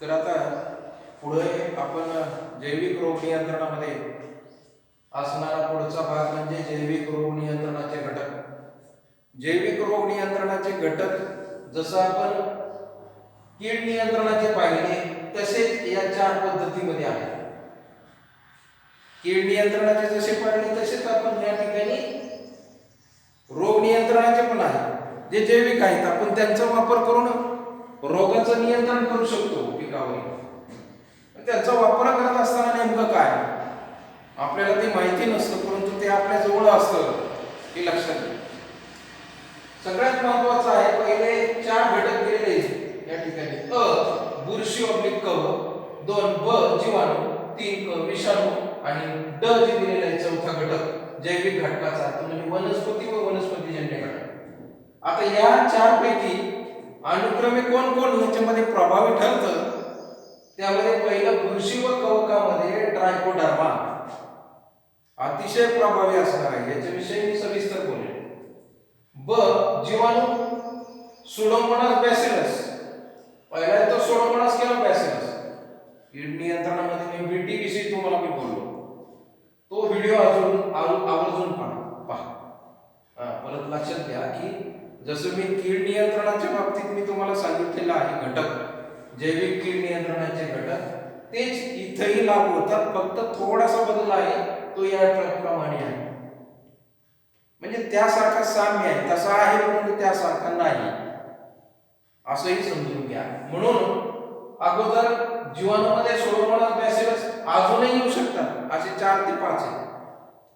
तर आता पुढे आपण जैविक रोग नियंत्रणामध्ये असणारा पुढचा भाग म्हणजे जैविक रोग नियंत्रणाचे घटक. जैविक रोग नियंत्रणाचे घटक जसं आपण कीड नियंत्रणाचे पाहिले तसेच या चार पद्धतीमध्ये आहे. कीड नियंत्रणाचे जसे पाहिले तसेच आपण या ठिकाणी रोग नियंत्रणाचे पण आहे जे जैविक आहेत आपण त्यांचा वापर करून रोगाचं नियंत्रण करू शकतो पिकावर. त्याचा वापर करत असताना नेमकं काय? आपल्याला ते माहिती नसतं परंतु ते आपल्या जवळ असतं हे लक्षात घ्या. सगळ्यात महत्वाचं आहे पहिले चार घटक दिलेले आहेत या ठिकाणी. अ बुरशी ऑब्लिक कव दोन ब जीवाणू तीन क विषाणू आणि ड जे दिलेला आहे चौथा घटक जैविक घटकाचा. म्हणजे वनस्पती व वनस्पतीजन्य घटक. आता या चार पैकी अनुक्रमे कोण कोण ह्याच्यामध्ये प्रभावी ठरतं त्यामध्ये पहिलं बुरशी व कवकामध्ये ट्रायकोडर्मा. अतिशय प्रभावी असणार आहे याच्याविषयी मी सविस्तर बोलेन. ब जीवाणू सुडोमोनास बॅसिलस. पहिला तर तो सुडोमोनास किंवा बॅसिलस. कीड नियंत्रणामध्ये मी बीटी विषयी तुम्हाला मी बोललो. तो व्हिडिओ अजून आव- आवर्जून पहा. पहा परत लक्षात घ्या की जसं मी कीड नियंत्रणाच्या बाबतीत मी तुम्हाला सांगितलेलं आहे घटक जैविक कीड नियंत्रणाचे घटक तेच इथंही लागू होतात. फक्त थोडासा बदल आहे तो या प्रमाणे आहे. म्हणजे त्यासारखा साम्य आहे. तसा आहे म्हणजे त्यासारखा नाही. असंही समजून घ्या. म्हणून अगोदर जीवाणूमध्ये सोडवणार बॅसिलस अजूनही येऊ शकतात. असे चार ते पाच आहे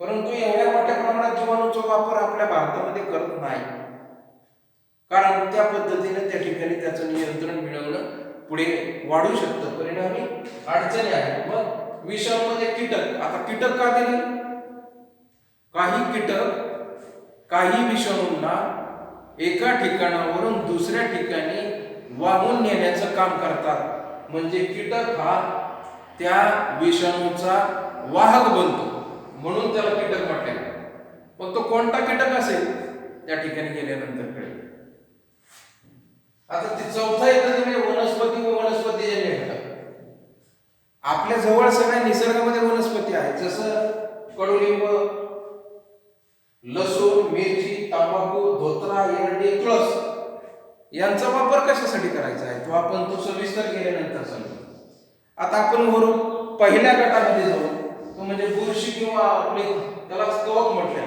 परंतु एवढ्या मोठ्या प्रमाणात जीवाणूचा वापर आपल्या भारतामध्ये करत नाही. कारण त्या पद्धतीने त्या ठिकाणी त्याचं नियंत्रण मिळवणं पुढे वाढू शकतं. परिणामी अडचणी आहेत. मग विषाणूमध्ये कीटक. आता कीटक का दिले? काही कीटक काही विषाणूंना एका ठिकाणावरून दुसऱ्या ठिकाणी वाहून नेण्याचं काम करतात. म्हणजे कीटक हा त्या विषाणूचा वाहक बनतो. म्हणून त्याला कीटक म्हटले मग तो कोणता कीटक असेल? त्या ठिकाणी गेल्यानंतर आता ते चौथा येतं म्हणजे वनस्पती व वनस्पतीजन्य घटक आपल्या जवळ सगळ्या निसर्गामध्ये वनस्पती आहेत. जसं कडुलिंब लसूण मिरची तंबाखू धोत्रा एरडी तुळस यांचा वापर कशासाठी करायचा आहे? तो आपण तो सविस्तर केल्यानंतर सांगू. आता आपण वरून पहिल्या गटामध्ये जाऊ. तो म्हणजे बुरशी किंवा आपले त्याला कवक म्हटले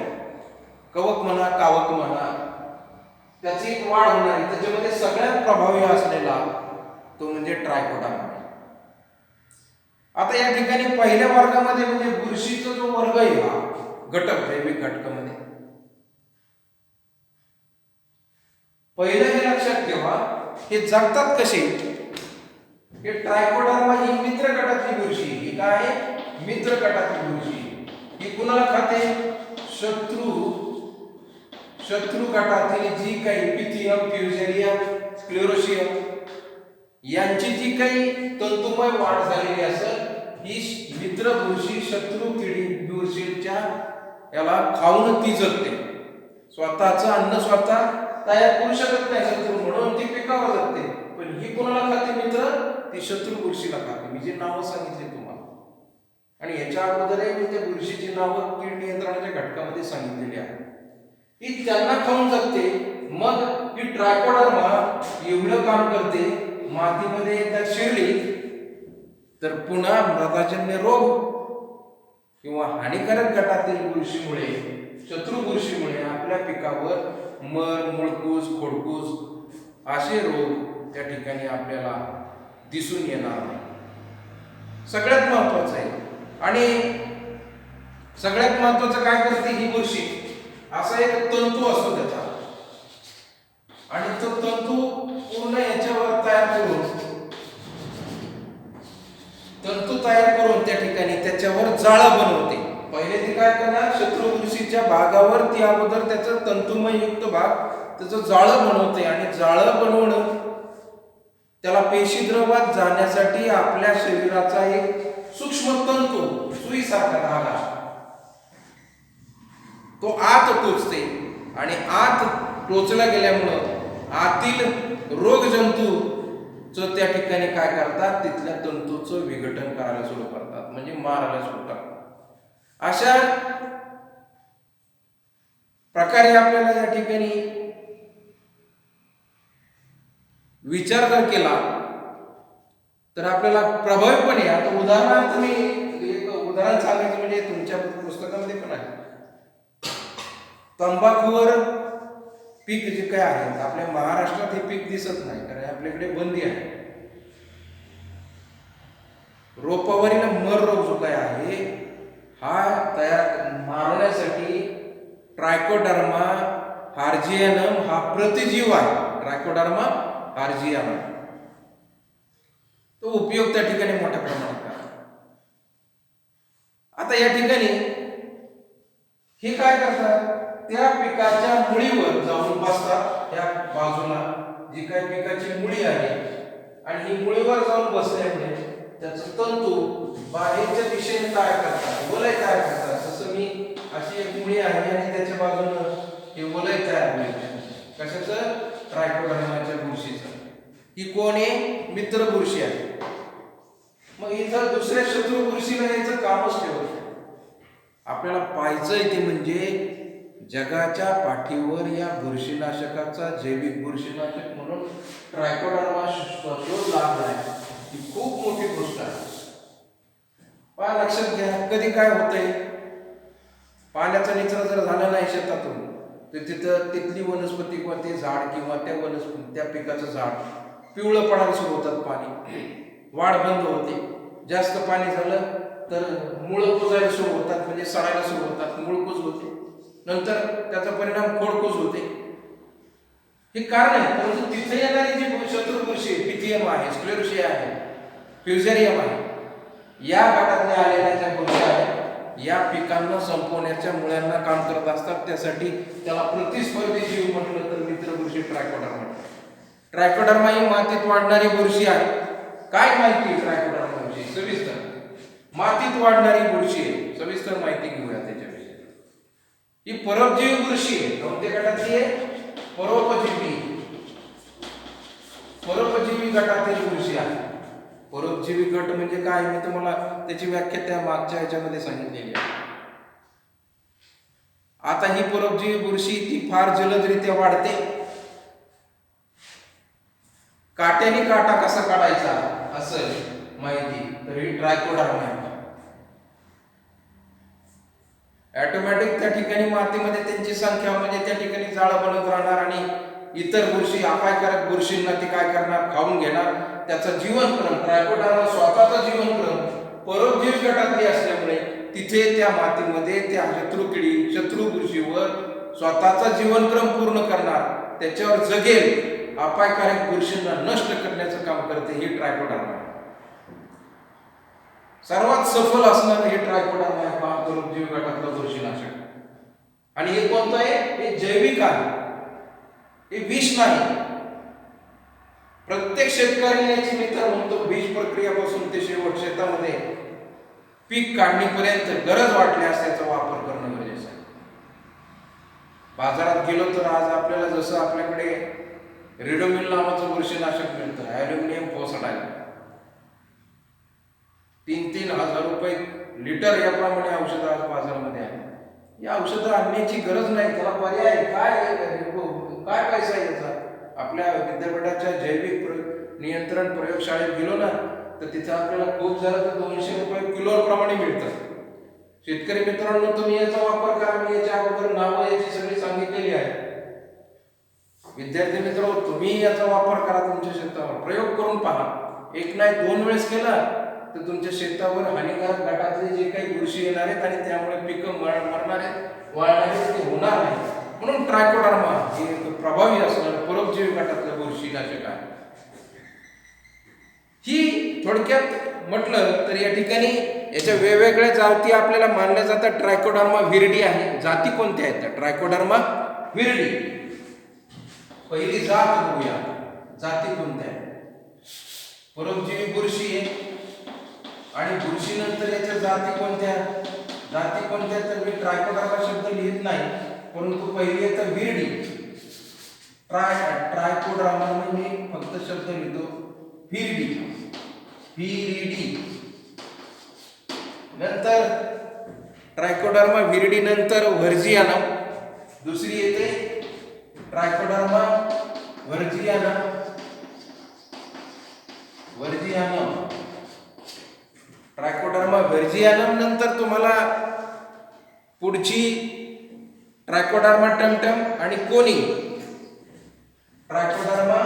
कवक म्हणा कावक म्हणा त्याची एक वाढ होणार त्याच्यामध्ये सगळ्यात प्रभावी असलेला तो म्हणजे ट्रायकोटा आता या ठिकाणी पहिल्या वर्गामध्ये म्हणजे बुरशीचा जो वर्ग आहे हा घटक जैविक घटकामध्ये. पहिलं हे लक्षात ठेवा हे जगतात कसे? हे ट्रायकोडर्मा ही मित्र गटातली बुरशी ही काय आहे? मित्र गटातली बुरशी ही कुणाला खाते? शत्रू शत्रू गटातील जी काही पिथियम फ्युजेरियम स्क्लेरोशियम यांची जी काही तंतुमय वाढ झालेली असेल ही मित्र बुरशी शत्रू किडी बुरशीच्या याला खाऊन ती जगते. स्वतःचं अन्न स्वतः तयार करू शकत नाही शत्रू म्हणून ती पिकावर जगते. पण ही कोणाला खाते मित्र? ती शत्रू बुरशीला खाते. मी जी नावं सांगितली तुम्हाला. आणि याच्या अगोदरही मी त्या बुरशीची नावं कीड नियंत्रणाच्या घटकामध्ये सांगितलेली आहे ही त्यांना खाऊन जगते. मग ही ट्रायकोडर्मा एवढं काम करते मातीमध्ये एकदा शिरली तर पुन्हा मृताजन्य रोग किंवा हानिकारक गटातील बुरशीमुळे शत्रू बुरशीमुळे आपल्या पिकावर मर मुळकूस खोडकूस असे रोग त्या ठिकाणी आपल्याला दिसून येणार नाही. सगळ्यात महत्वाचं आहे. आणि सगळ्यात महत्वाचं काय करते ही बुरशी? असा एक तंतू असतो त्याचा. आणि तो तंतू पूर्ण याच्यावर तयार करून तंतू तयार करून त्या ठिकाणी त्याच्यावर जाळं बनवते. पहिले ती काय करणार? शत्रू भागावर ती अगोदर त्याचा तंतुमय युक्त भाग त्याचं जाळं बनवते. आणि जाळं बनवणं त्याला पेशीद्रवात जाण्यासाठी आपल्या शरीराचा एक सूक्ष्म तंतू सुईसारखा धागा. तो आत टोचते. आणि आत टोचला गेल्यामुळं आतील रोगजंतू च त्या ठिकाणी काय करतात? तिथल्या तंतूचं विघटन करायला सुरू करतात. म्हणजे मारायला सुरू करतात. अशा प्रकारे आपल्याला या ठिकाणी विचार जर केला तर आपल्याला प्रभावीपणे आता उदाहरणार्थ मी एक उदाहरण सांगायचं म्हणजे तुमच्या पुस्तकामध्ये पण आहे. तंबाखूवर पीक जे काय आहे आपल्या महाराष्ट्रात हे पीक दिसत नाही कारण आपल्याकडे बंदी आहे. रोपावरील मर रोग जो काय आहे हा तयार मारण्यासाठी ट्रायकोडर्मा हार्जियानम हा प्रतिजीव आहे. ट्रायकोडर्मा हार्जियानम तो उपयोग त्या ठिकाणी मोठ्या प्रमाणात आता या ठिकाणी हे काय करतात? त्या पिकाच्या मुळीवर जाऊन बसतात त्या बाजूला जी काही पिकाची मुळी आहे. आणि ही मुळीवर जाऊन बसल्यामुळे त्याचं तंतू बाहेरच्या दिशेने तयार करतात. वलय तयार करतात. जसं मी अशी एक मुळी आहे आणि त्याच्या बाजूनं हे वलय तयार होईल. कशाचं? ट्रायकोडर्माच्या बुरशीचं. ही कोण आहे? मित्र बुरशी आहे. मग इथं दुसऱ्या शत्रू बुरशीला याचं कामच ठेवत आपल्याला आपल्याला पाहायचंय ते म्हणजे जगाच्या पाठीवर या बुरशीनाशकाचा जैविक बुरशीनाशक म्हणून ट्रायकोडर्मा शोध लागला आहे. ही खूप मोठी गोष्ट आहे. पहा लक्षात घ्या कधी काय होतंय? पाण्याचा निचरा जर झाला नाही शेतातून तर तिथं तिथली वनस्पती किंवा ते झाड किंवा त्या वनस्पती त्या पिकाचं झाड. पिवळं पडायला सुरू होतात पाणी. वाढ बंद होते. जास्त पाणी झालं तर मुळं कुजायला सुरू होतात म्हणजे सडायला सुरू होतात. मुळकूज होते नंतर त्याचा परिणाम खोडकोस होते. हे कारण आहे परंतु तिथे येणारी जी शत्रू पिथियम आहे स्क्लेरुशी आहे फ्युझेरियम आहे या गटातल्या आलेल्या ज्या गोष्टी आहेत या पिकांना संपवण्याच्या मुळ्यांना काम करत असतात त्यासाठी त्याला प्रतिस्पर्धी जीव म्हटलं तर मित्र ट्रायकोडर्मा. ट्रायकोडर्मा ही मातीत वाढणारी बुरशी आहे. काय माहिती ट्रायकोडर्माची? सविस्तर. मातीत वाढणारी बुरशी आहे. सविस्तर माहिती घेऊया त्याच्या ही परोपजीवी बुरशी आहे. कोणत्या गटातली आहे परोपजीवी. परोपजीवी गटातील बुरशी आहे. परोपजीवी गट म्हणजे काय? मी तुम्हाला त्याची व्याख्या त्या मागच्या ह्याच्यामध्ये सांगितलेली आहे. आता ही परोपजीवी बुरशी ती फार जलदरित्या वाढते. काट्याने काटा कसा काढायचा? असं माहिती. तर ही ट्रायकोडर्मा आहे ऑटोमॅटिक त्या ठिकाणी मातीमध्ये त्यांची संख्या म्हणजे त्या ठिकाणी जाळं बनत राहणार आणि इतर बुरशी अपायकारक बुरशींना ती काय करणार? खाऊन घेणार. त्याचा जीवनक्रम ट्रायकोडर्मा स्वतःचा जीवनक्रम परोपजीवी गटातली असल्यामुळे तिथे त्या मातीमध्ये त्या शत्रू किडी शत्रू बुरशीवर स्वतःचा जीवनक्रम पूर्ण करणार. त्याच्यावर जगेल. अपायकारक बुरशींना नष्ट करण्याचं काम करते ही ट्रायकोडर्मा सर्वात सफल असणारं हे ट्रायकोडर्मा आहे पहा परोपजीवी गटातलं बुरशीनाशक. आणि हे कोणतं आहे? हे जैविक आहे. हे विष नाही. प्रत्येक शेतकऱ्याने याची मी तर म्हणतो बीज प्रक्रियापासून ते शेवट शेतामध्ये पीक काढणीपर्यंत गरज वाटल्यास त्याचा वापर करणं गरजेचं आहे. बाजारात गेलो तर आज आपल्याला जसं आपल्याकडे रेडोमिल नावाचं बुरशीनाशक मिळतं. ॲल्युमिनियम आहे. तीन तीन हजार रुपये लिटर याप्रमाणे औषधं आज बाजारामध्ये आहे. या औषधं आणण्याची गरज नाही. त्याला पर्याय काय काय पैसा आहे याचा? आपल्या विद्यापीठाच्या जैविक प्र- नियंत्रण प्रयोगशाळेत गेलो ना तर तिथं आपल्याला खूप झालं तर दोनशे रुपये किलोप्रमाणे मिळतात शेतकरी मित्रांनो तुम्ही याचा वापर करा. मी याच्या अगोदर नावं याची सगळी सांगितलेली आहे. विद्यार्थी मित्र तुम्ही याचा वापर करा. तुमच्या शेतावर प्रयोग करून पहा. एक नाही दोन वेळेस केला तर तुमच्या शेतावर हानिकारक गटातले जे काही बुरशी येणार आहेत आणि त्यामुळे पिकं मर मरणार आहेत वाळणार आहेत ते होणार नाही. म्हणून ट्रायकोडर्मा हे प्रभावी असणारं परोपजीवी गटातलं बुरशीनाशक आहे. ही थोडक्यात म्हटलं तर या ठिकाणी याच्या वेगवेगळ्या जाती आपल्याला मानल्या जातात. ट्रायकोडर्मा विरडी आहे. जाती कोणत्या आहेत? त्या ट्रायकोडर्मा विरडी. पहिली जात बघूया. जाती कोणत्या आहेत? परोपजीवी बुरशी आहे. आणि बुरशीनंतर याच्या जाती कोणत्या? जाती कोणत्या तर मी ट्रायकोडर्मा शब्द लिहित नाही परंतु पहिली आहे तर विरडी. ट्राय ट्रायकोड्रामा म्हणजे मी फक्त शब्द लिहितो विरडी. व्हिरडी नंतर ट्रायकोडर्मा विरडी नंतर व्हर्जियाना. दुसरी येते ट्रायकोडर्मा व्हर्जियाना. व्हर्जियाना. ट्रायकोडर्मा व्हर्जियानम नंतर तुम्हाला पुढची ट्रायकोडर्मा टमटम आणि कोणी ट्रायकोडर्मा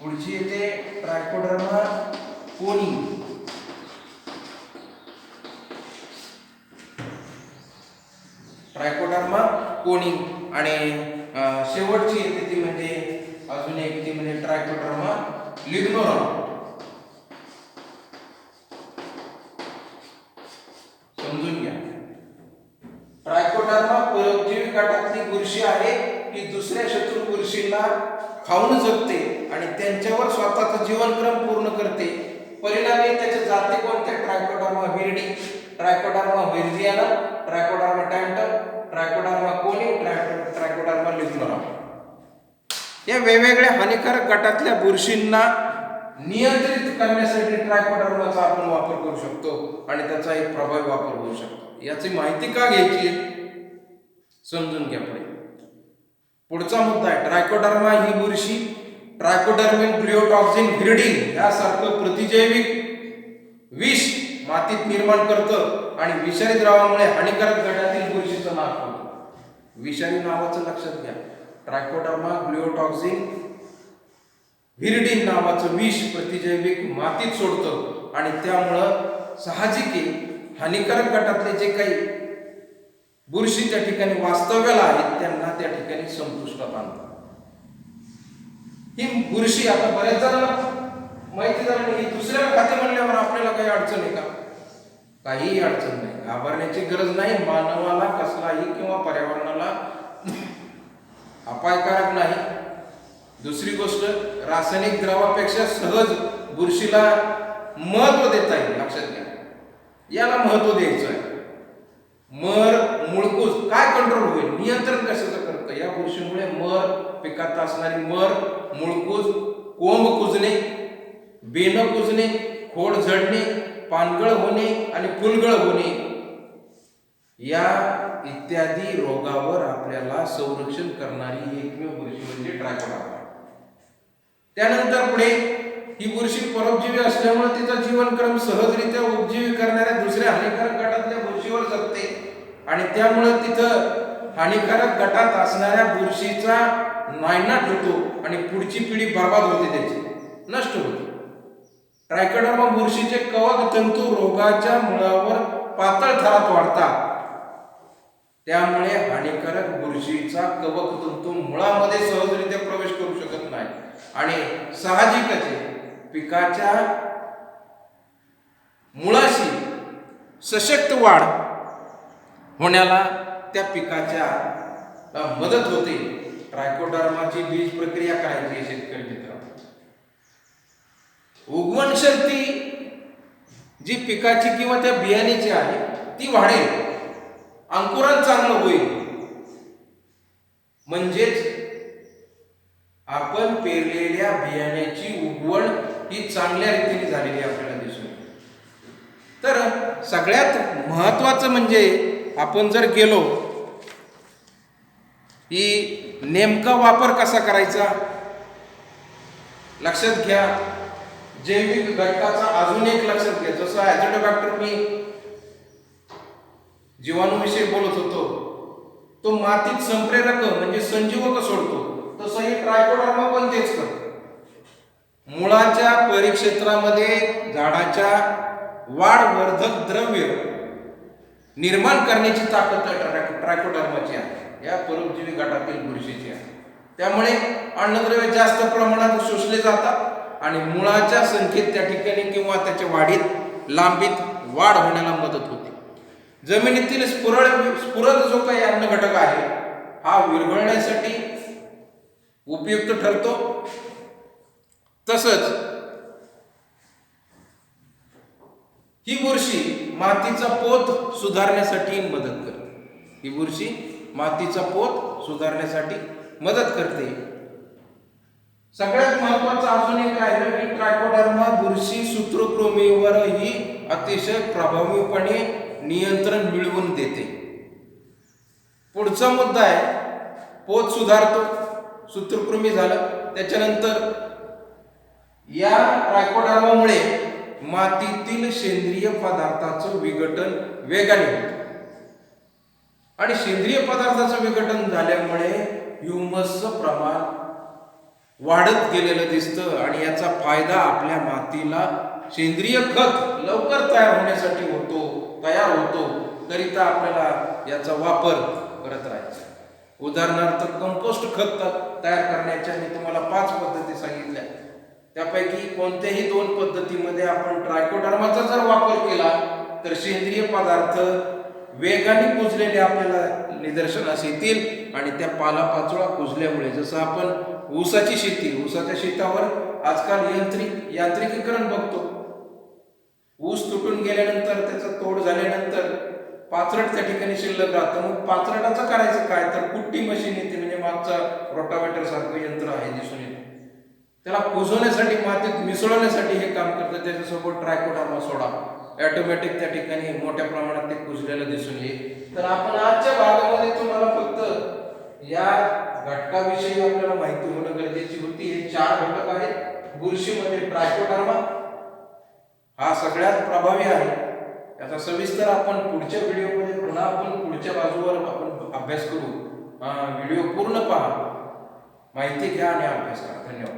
पुढची येते ट्रायकोडर्मा कोणी ट्रायकोडर्मा कोणी आणि शेवटची येते ती म्हणजे अजून एक ती म्हणजे ट्रायकोड्रमा लिग्नोरम समजून घ्या. ट्रायकोडर्मा परजीवी गटातली बुरशी आहे ही दुसऱ्या शत्रू बुरशीला खाऊन जगते आणि त्यांच्यावर स्वतःचा जीवनक्रम पूर्ण करते. परिणामी त्याच्या जाती कोणत्या? ट्रायकोडर्मा व्हिरडी ट्रायकोडर्मा व्हिर्जियाना ट्रायकोडर्मा टँटम ट्रायकोडर्मा कोनी ट्राय- ट्रायकोडर्मा लिग्नोरम या वेगवेगळ्या हानिकारक गटातल्या बुरशींना नियंत्रित करण्यासाठी ट्रायकोडर्माचा आपण वापर करू शकतो आणि त्याचा एक प्रभावी वापर होऊ शकतो. याची माहिती का घ्यायची समजून घ्या पुढे. पुढचा मुद्दा आहे ट्रायकोडर्मा ही बुरशी ट्रायकोडर्मिन ग्लिओटॉक्झिन ग्रिडिंग यासारखं प्रतिजैविक विष मातीत निर्माण करतं. आणि विषारी द्रावामुळे हानिकारक गटातील बुरशीचं नाश होतो विषारी नावाचं लक्षात घ्या. ट्रायकोडर्मा ग्लिओटॉक्झिन व्हिरडिन नावाचं विष प्रतिजैविक मातीत सोडतं आणि त्यामुळं साहजिक हानिकारक गटातले जे काही बुरशी त्या ठिकाणी वास्तव्याला आहेत त्यांना त्या ठिकाणी संपुष्टात आणतात ही बुरशी आता बऱ्याच जणांना माहिती झाली दुसऱ्या खाते म्हणल्यावर आपल्याला काही अडचण आहे का? काहीही अडचण नाही. घाबरण्याची गरज नाही मानवाला कसलाही किंवा पर्यावरणाला अपायकारक नाही. दुसरी गोष्ट रासायनिक द्रवापेक्षा सहज बुरशीला महत्त्व देता येईल लक्षात घ्या. याला महत्त्व द्यायचं आहे. मर मुळकूस काय कंट्रोल होईल? नियंत्रण कशाचं करतं? या बुरशीमुळे मर पिकात असणारी मर मुळकूस कोंब कुजणे बेन कुजणे खोड झडणे पानगळ होणे आणि फुलगळ होणे या इत्यादी रोगावर आपल्याला संरक्षण करणारी एकमेव बुरशी म्हणजे ट्रायकोडर्मा त्यानंतर पुढे ही बुरशी परोपजीवी असल्यामुळे तिचा जीवनक्रम सहजरित्या उपजीवी करणाऱ्या दुसऱ्या हानिकारक गटातल्या बुरशीवर जगते आणि त्यामुळे तिथं हानिकारक गटात असणाऱ्या बुरशीचा नायनाट होतो आणि पुढची पिढी बर्बाद होते त्याची नष्ट होते. ट्रायकोडर्मा बुरशीचे कवक तंतू रोगाच्या मुळावर पातळ थरात वाढतात. त्यामुळे हानिकारक बुरशीचा कवक तंतू मुळामध्ये सहजरित्या प्रवेश करू शकत नाही. आणि साहजिकच पिकाच्या मुळाशी सशक्त वाढ होण्याला त्या पिकाच्या मदत होते. ट्रायकोडर्माची बीज प्रक्रिया करायची शेतकरी. उगवण शक्ती जी पिकाची किंवा त्या बियाण्याची आहे ती वाढेल. अंकुरण चांगलं होईल. म्हणजेच आपण पेरलेल्या बियाण्याची उगवण ही चांगल्या रीतीने झालेली आपल्याला दिसून तर सगळ्यात महत्वाचं म्हणजे आपण जर गेलो की नेमका वापर कसा करायचा? लक्षात घ्या. जैविक घटकाचा अजून एक लक्षात घ्या. जसं ॲझोटोबॅक्टर मी जीवाणूविषयी बोलत होतो तो मातीत संप्रेरक म्हणजे संजीवक सोडतो. तसं हे ट्रायकोडर्मा पण तेच करतो. मुळाच्या परिक्षेत्रामध्ये झाडाच्या वाढवर्धक द्रव्य निर्माण करण्याची ताकद ट्राय- ट्रायकोडर्माची आहे. या परोपजीवी गटातील बुरशीची आहे. त्यामुळे अन्नद्रव्य जास्त प्रमाणात शोषले जातात. आणि मुळाच्या संख्येत त्या ठिकाणी किंवा त्याच्या वाढीत लांबीत वाढ होण्याला मदत होते. जमिनीतील स्फुरळ स्फुरद जो काही अन्न घटक आहे हा विरघळण्यासाठी उपयुक्त ठरतो. तसंच ही बुरशी मातीचा पोत सुधारण्यासाठी मदत करते. ही बुरशी मातीचा पोत सुधारण्यासाठी मदत करते. सगळ्यात महत्वाचं अजून एक आहे की ट्रायकोडर्मा बुरशी सूत्रकृमीवरही अतिशय प्रभावीपणे नियंत्रण मिळवून देते. पुढचा मुद्दा आहे पोत सुधारतो. सूत्रकृमी झालं त्याच्यानंतर या ट्रायकोडर्मामुळे मातीतील सेंद्रिय पदार्थाचं विघटन वेगाने होतं. आणि सेंद्रिय पदार्थाचं विघटन झाल्यामुळे ह्युमसचं प्रमाण वाढत गेलेलं दिसतं आणि याचा फायदा आपल्या मातीला सेंद्रिय खत लवकर तयार होण्यासाठी होतो तयार होतो करिता आपल्याला याचा वापर करत राहायचा. उदाहरणार्थ कंपोस्ट खत तयार करण्याच्या मी तुम्हाला पाच पद्धती सांगितल्या. त्यापैकी कोणत्याही दोन पद्धतीमध्ये आपण ट्रायकोडर्माचा जर वापर केला तर सेंद्रिय पदार्थ वेगाने कुजलेले आपल्याला निदर्शनास येतील आणि त्या पालापाचोळा कुजल्यामुळे जसं आपण ऊसाची शेती ऊसाच्या शेतावर आजकाल यांत्रिक यांत्रिकीकरण बघतो. ऊस तुटून गेल्यानंतर त्याचं तोड झाल्यानंतर पाचरट त्या ठिकाणी शिल्लक राहतं. मग पाचरटाचं करायचं काय? तर कुट्टी मशीन येते म्हणजे मागचा रोटावेटर सारखं यंत्र आहे दिसून येतं. त्याला कुजवण्यासाठी मातीत मिसळवण्यासाठी हे काम करतं. त्याच्यासोबत ट्रायकोडार्मा सोडा. ऑटोमॅटिक त्या ठिकाणी मोठ्या प्रमाणात ते कुजलेलं दिसून येईल. तर आपण आजच्या भागामध्ये तुम्हाला फक्त या घटकाविषयी आपल्याला माहिती होणं गरजेची होती. हे चार घटक आहेत. बुरशीमध्ये ट्रायकोडार्मा हा सगळ्यात प्रभावी आहे. याचा सविस्तर आपण पुढच्या व्हिडिओमध्ये पुन्हा आपण पुढच्या बाजूवर आपण अभ्यास करू. व्हिडिओ पूर्ण पहा. माहिती घ्या आणि अभ्यास करा. धन्यवाद.